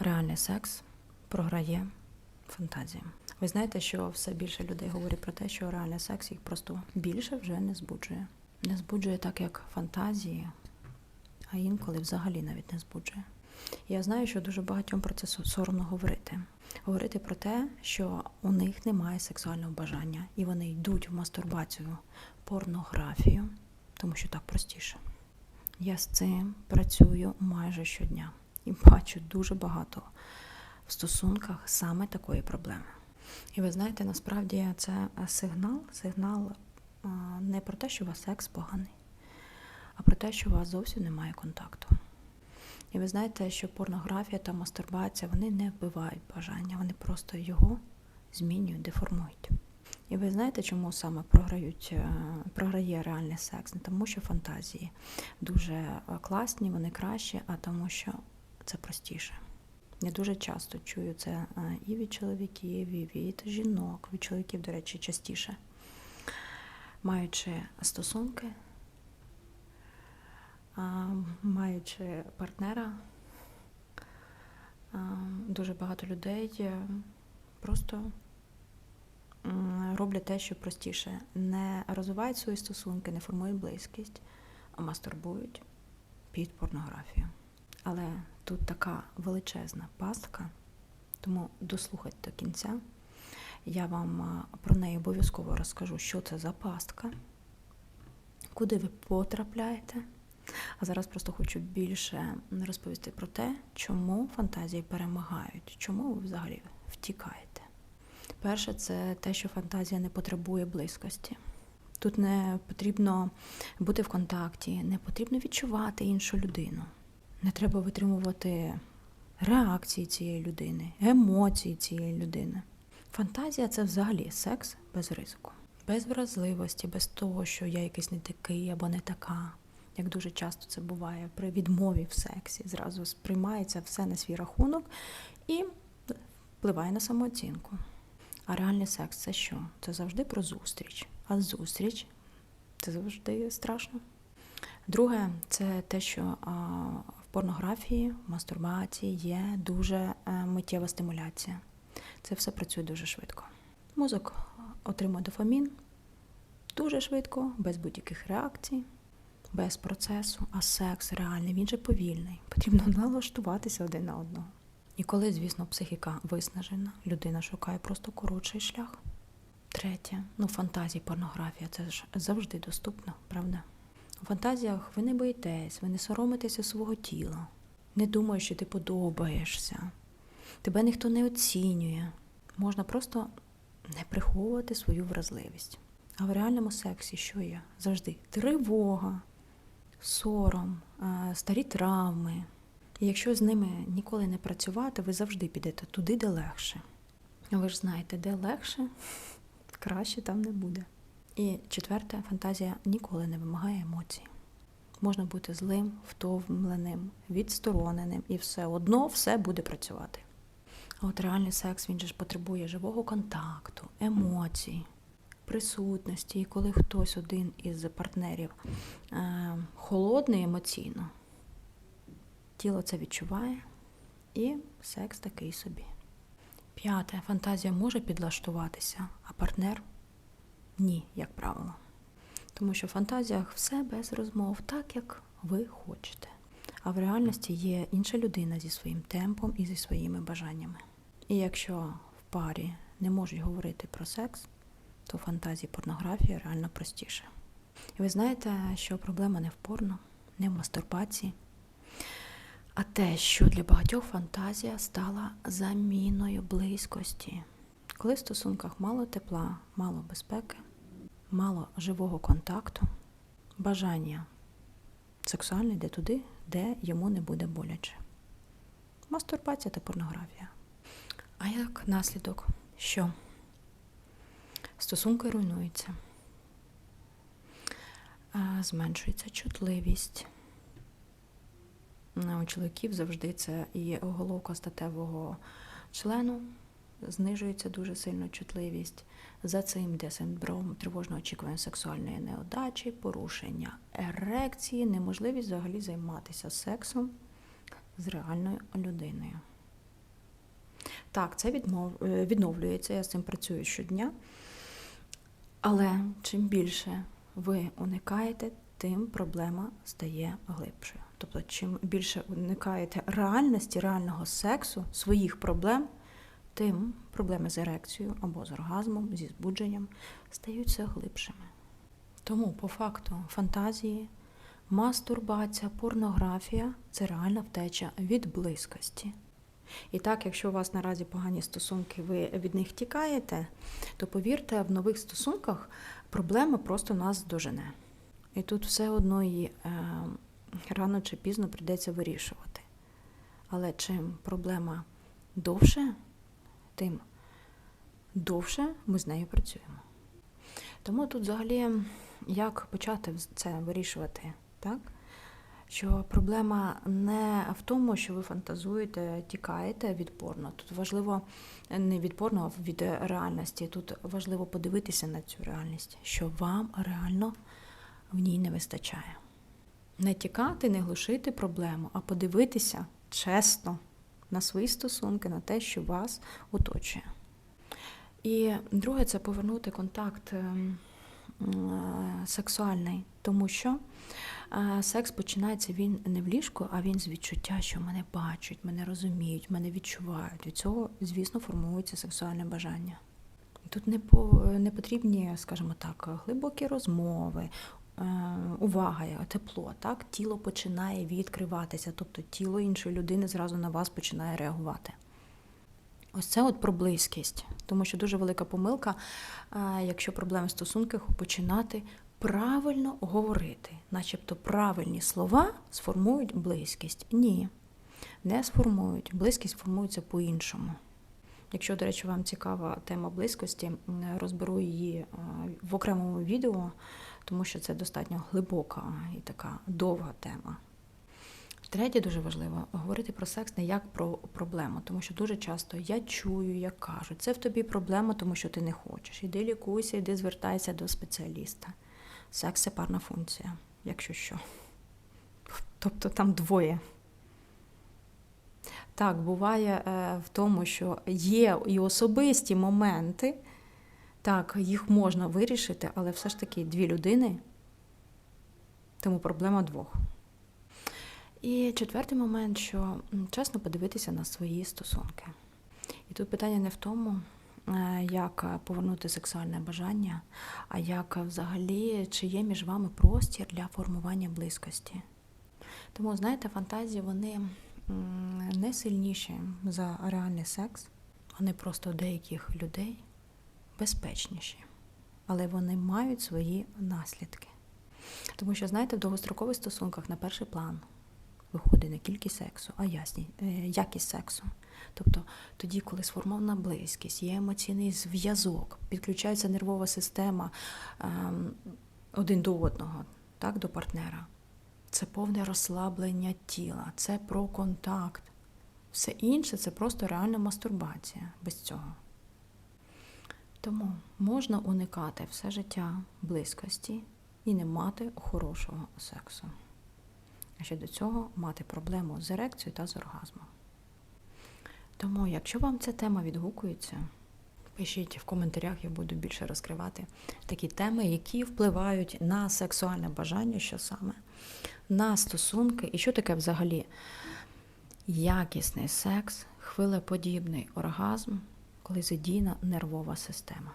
реальний секс програє фантазія. Ви знаєте, що все більше людей говорять про те, що реальний секс їх просто більше вже не збуджує. Не збуджує так, як фантазії, а інколи взагалі навіть не збуджує. Я знаю, що дуже багатьом про це соромно говорити. Говорити про те, що у них немає сексуального бажання, і вони йдуть в мастурбацію, порнографію, тому що так простіше. Я з цим працюю майже щодня і бачу дуже багато в стосунках саме такої проблеми. І ви знаєте, насправді це сигнал, сигнал не про те, що у вас секс поганий, а про те, що у вас зовсім немає контакту. І ви знаєте, що порнографія та мастурбація вони не вбивають бажання, вони просто його змінюють, деформують. І ви знаєте, чому саме програють, е, програє реальний секс? Не тому, що фантазії дуже е, класні, вони кращі, а тому, що це простіше. Я дуже часто чую це е, і від чоловіків, і від жінок, від чоловіків, до речі, частіше. Маючи стосунки, маючи партнера, дуже багато людей е, просто роблять те, що простіше. Не розвивають свої стосунки, не формують близькість, а мастурбують під порнографію. Але тут така величезна пастка, тому дослухайте до кінця. Я вам про неї обов'язково розкажу, що це за пастка, куди ви потрапляєте. А зараз просто хочу більше розповісти про те, чому фантазії перемагають, чому ви взагалі втікаєте. Перше, це те, що фантазія не потребує близькості. Тут не потрібно бути в контакті, не потрібно відчувати іншу людину. Не треба витримувати реакції цієї людини, емоції цієї людини. Фантазія це взагалі секс без ризику, без вразливості, без того, що я якийсь не такий або не така. Як дуже часто це буває при відмові в сексі, зразу сприймається все на свій рахунок і впливає на самооцінку. А реальний секс це що? Це завжди про зустріч. А зустріч це завжди страшно. Друге, це те, що а, порнографії, мастурбації є дуже е, миттєва стимуляція. Це все працює дуже швидко. Мозок отримує дофамін дуже швидко, без будь-яких реакцій, без процесу, а секс реальний, він же повільний. Потрібно налаштуватися один на одного. І коли, звісно, психіка виснажена, людина шукає просто коротший шлях. Третє, ну фантазії, порнографія це ж завжди доступно, правда? У фантазіях ви не боїтесь, ви не соромитеся свого тіла, не думаєш, що ти подобаєшся, тебе ніхто не оцінює. Можна просто не приховувати свою вразливість. А в реальному сексі що є? Завжди тривога, сором, е, старі травми. І якщо з ними ніколи не працювати, ви завжди підете туди, де легше. А ви ж знаєте, де легше, краще там не буде. І четверте, фантазія ніколи не вимагає емоцій. Можна бути злим, втомленим, відстороненим, і все одно все буде працювати. А от реальний секс він же ж потребує живого контакту, емоцій, присутності. І коли хтось один із партнерів е, холодний емоційно, тіло це відчуває, і секс такий собі. П'яте, фантазія може підлаштуватися, а партнер ні, як правило. Тому що в фантазіях все без розмов, так як ви хочете. А в реальності є інша людина зі своїм темпом і зі своїми бажаннями. І якщо в парі не можуть говорити про секс, то фантазії порнографії реально простіше. І ви знаєте, що проблема не в порно, не в мастурбації, а те, що для багатьох фантазія стала заміною близькості. Коли в стосунках мало тепла, мало безпеки, мало живого контакту, бажання сексуальне йде туди, де йому не буде боляче. Мастурбація та порнографія. А як наслідок, що стосунки руйнуються, зменшується чутливість. У чоловіків завжди це і головка статевого члену, знижується дуже сильно чутливість. За цим йде синдром тривожного очікування сексуальної неудачі, порушення ерекції, неможливість взагалі займатися сексом з реальною людиною. Так, це відмов... е, відновлюється, я з цим працюю щодня. Але чим більше ви уникаєте, тим проблема стає глибшою. Тобто, чим більше уникаєте реальності, реального сексу, своїх проблем, тим проблеми з ерекцією або з оргазмом, зі збудженням стають все глибшими. Тому, по факту, фантазії, мастурбація, порнографія це реальна втеча від близькості. І так, якщо у вас наразі погані стосунки, ви від них тікаєте, то повірте, в нових стосунках проблема просто нас дожене. І тут все одно її е, рано чи пізно прийдеться вирішувати. Але чим проблема довше, тим довше ми з нею працюємо. Тому тут взагалі як почати це вирішувати, так? Що проблема не в тому, що ви фантазуєте, тікаєте від порно. Тут важливо не від порно, а від реальності. Тут важливо подивитися на цю реальність, що вам реально в ній не вистачає. Не тікати, не глушити проблему, а подивитися чесно на свої стосунки, на те, що вас оточує. І друге, це повернути контакт ем, сексуальний, тому що е, секс починається він не в ліжку, а він з відчуття, що мене бачать, мене розуміють, мене відчувають. Від цього, звісно, формується сексуальне бажання. Тут не по не потрібні, скажімо так, глибокі розмови, увага, тепло. Так, тіло починає відкриватися, тобто тіло іншої людини зразу на вас починає реагувати. Ось це от про близькість, тому що дуже велика помилка, е, якщо проблеми в стосунках, починати правильно говорити, начебто правильні слова сформують близькість. Ні, не сформують. Близькість формується по-іншому. Якщо, до речі, вам цікава тема близькості, розберу її е, в окремому відео, тому що це достатньо глибока і така довга тема. Третє дуже важливо говорити про секс не як про проблему, тому що дуже часто я чую, як кажуть, це в тобі проблема, тому що ти не хочеш. Іди лікуйся, іди звертайся до спеціаліста. Секс це парна функція, якщо що. Тобто там двоє. Так, буває е, в тому, що є і особисті моменти, так, їх можна вирішити, але все ж таки дві людини, тому проблема двох. І четвертий момент, що чесно подивитися на свої стосунки. І тут питання не в тому, е, як повернути сексуальне бажання, а як взагалі, чи є між вами простір для формування близькості. Тому, знаєте, фантазії вони не сильніші за реальний секс, вони просто деяких людей безпечніші, але вони мають свої наслідки. Тому що, знаєте, в довгострокових стосунках на перший план виходить не кількість сексу, а ясні, е, якість сексу. Тобто тоді, коли сформована близькість, є емоційний зв'язок, підключається нервова система ем, один до одного, так, до партнера. Це повне розслаблення тіла, це про контакт. Все інше це просто реальна мастурбація без цього. Тому можна уникати все життя близькості і не мати хорошого сексу. А ще до цього мати проблему з ерекцією та з оргазмом. Тому, якщо вам ця тема відгукується, пишіть в коментарях, я буду більше розкривати такі теми, які впливають на сексуальне бажання, що саме, на стосунки і що таке взагалі якісний секс, хвилеподібний оргазм, коли задіяна нервова система.